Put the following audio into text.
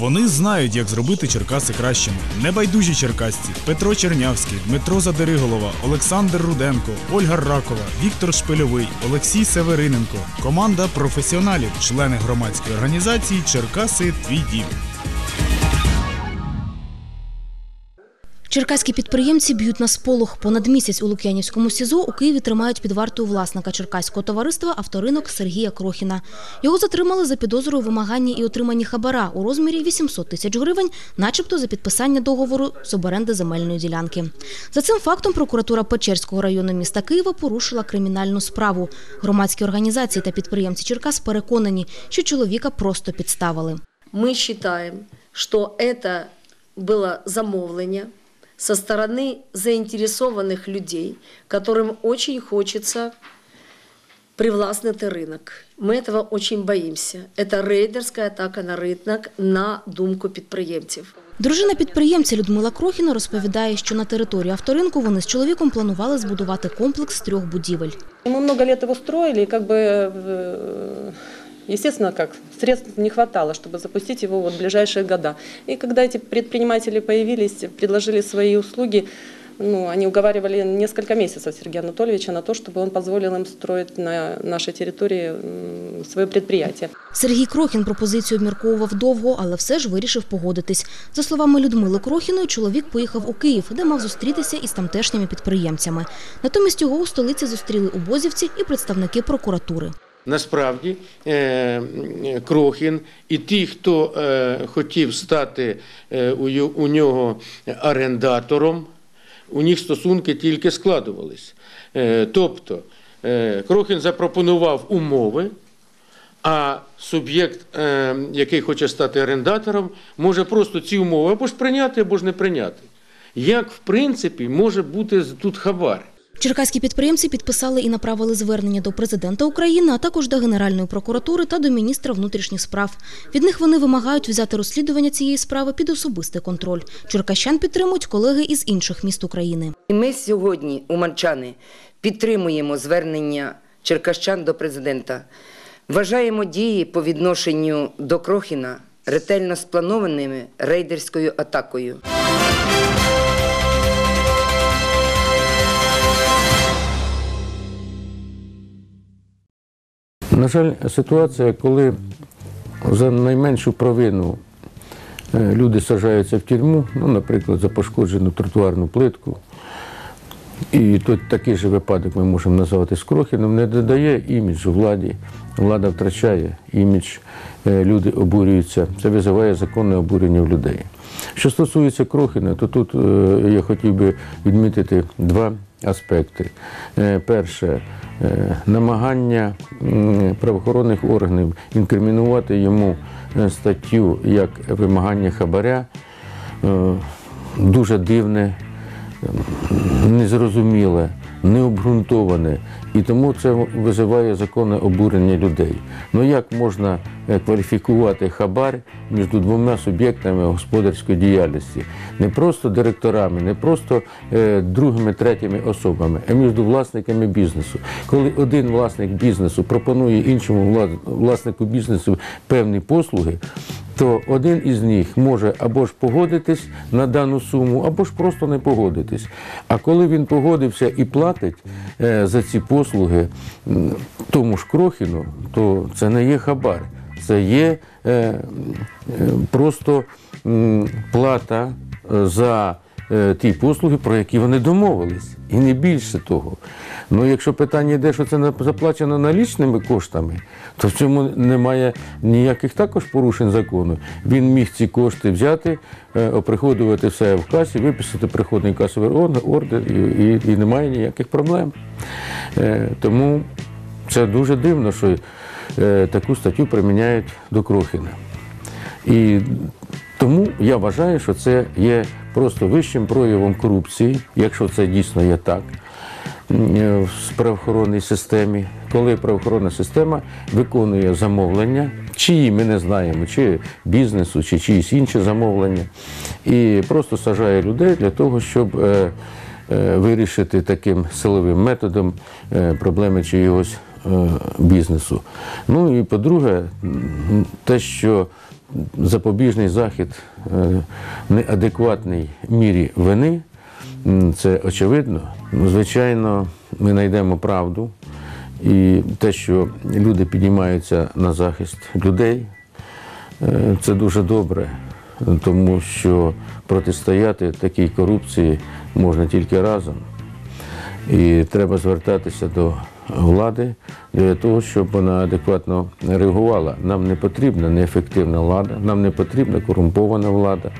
Вони знають, як зробити Черкаси кращими. Небайдужі черкасці Петро Чернявський, Дмитро Задериголова, Олександр Руденко, Ольга Ракова, Віктор Шпильовий, Олексій Севериненко. Команда професіоналів, члени громадської організації Черкаси Твій дім. Черкаські підприємці б'ють на сполох. Понад місяць у Лук'янівському СІЗО у Києві тримають під вартою власника черкаського товариства авторинок Сергія Крохіна. Його затримали за підозрою у вимаганні і отриманні хабара у розмірі 800 тисяч гривень, начебто за підписання договору з оборенди земельної ділянки. За цим фактом прокуратура Печерського району міста Києва порушила кримінальну справу. Громадські організації та підприємці Черкас переконані, що чоловіка просто підставили. Мы считаем, что это было замовление со стороны заинтересованных людей, которым очень хочется привласнити рынок. Мы этого очень боимся. Это рейдерская атака на рынок на думку підприємців. Дружина підприємця Людмила Крохіна розповідає, що на території авторинку вони з чоловіком планували збудувати комплекс з трьох будівель. Мы много лет его строили, и как бы, э, естественно, как средств не хватало, чтобы запустить его вот в ближайшие года. И когда эти предприниматели появились, предложили свои услуги, ну, они уговаривали несколько месяцев Сергея Анатольевича на то, чтобы он позволил им строить на нашей территории м, свое предприятие. Сергій Крохін пропозицію обмірковував довго, але все ж вирішив погодитись. За словами Людмили Крохіної, чоловік поїхав у Київ, де мав зустрітися із тамтешніми підприємцями. Натомість його у столиці зустріли убозівці і представники прокуратури. Насправді е, Крохін і ті, хто е, хотів стати е, у нього орендатором, у них стосунки тільки складувались. Е, Тобто е, Крохін запропонував умови, а суб'єкт, е, який хоче стати орендатором, може просто ці умови або ж прийняти, або ж не прийняти. Як в принципі може бути тут хабар? Черкаські підприємці підписали і направили звернення до президента України, а також до Генеральної прокуратури та до міністра внутрішніх справ. Від них вони вимагають взяти розслідування цієї справи під особистий контроль. Черкащан підтримують колеги із інших міст України. Ми сьогодні, уманчани, підтримуємо звернення черкащан до президента. Вважаємо дії по відношенню до Крохіна ретельно спланованими рейдерською атакою. На жаль, ситуація, коли за найменшу провину е, люди сажаються в тюрму, ну, наприклад, за пошкоджену тротуарну плитку, і тут такий же випадок ми можемо назвати з Крохіном, не додає іміджу владі. Влада втрачає імідж, е, люди обурюються. Це визиває законне обурення в людей. Що стосується Крохіна, то тут е, я хотів би відмітити два аспекти. Перше, намагання правоохоронних органів інкримінувати йому е, статтю як вимагання хабаря е, дуже дивне, незрозуміле, необґрунтоване. І тому це визиває законне обурення людей. Ну як можна е, кваліфікувати хабар між двома суб'єктами господарської діяльності? Не просто директорами, не просто е, другими, третіми особами, а між власниками бізнесу. Коли один власник бізнесу пропонує іншому власнику бізнесу певні послуги, то один із них може або ж погодитись на дану суму, або ж просто не погодитись. А коли він погодився і платить е, за ці послуги тому ж Крохіну, то це не є хабар, це є е, е, просто плата за ті послуги, про які вони домовились, і не більше того. Ну, якщо питання йде, що це заплачено налічними коштами, то в цьому немає ніяких також порушень закону. Він міг ці кошти взяти, е, оприходувати все в касі, виписати приходний касовий ордер, і, і, і немає ніяких проблем. Е, Тому це дуже дивно, що е, таку статтю приміняють до Крохіна. І тому я вважаю, що це є просто вищим проявом корупції, якщо це дійсно є так е, в правоохоронній системі, коли правоохоронна система виконує замовлення, чиї ми не знаємо, чи бізнесу, чи чиїсь інші замовлення, і просто сажає людей для того, щоб е, е, вирішити таким силовим методом проблеми чиїгось бізнесу. Ну і по-друге, те, що запобіжний захід е, неадекватній мірі вини, це очевидно. Ну, Звичайно, ми знайдемо правду. І те, що люди піднімаються на захист людей, е, це дуже добре, тому що протистояти такій корупції можна тільки разом. І треба звертатися до влади для того, щоб вона адекватно реагувала. Нам не потрібна неефективна влада, нам не потрібна корумпована влада.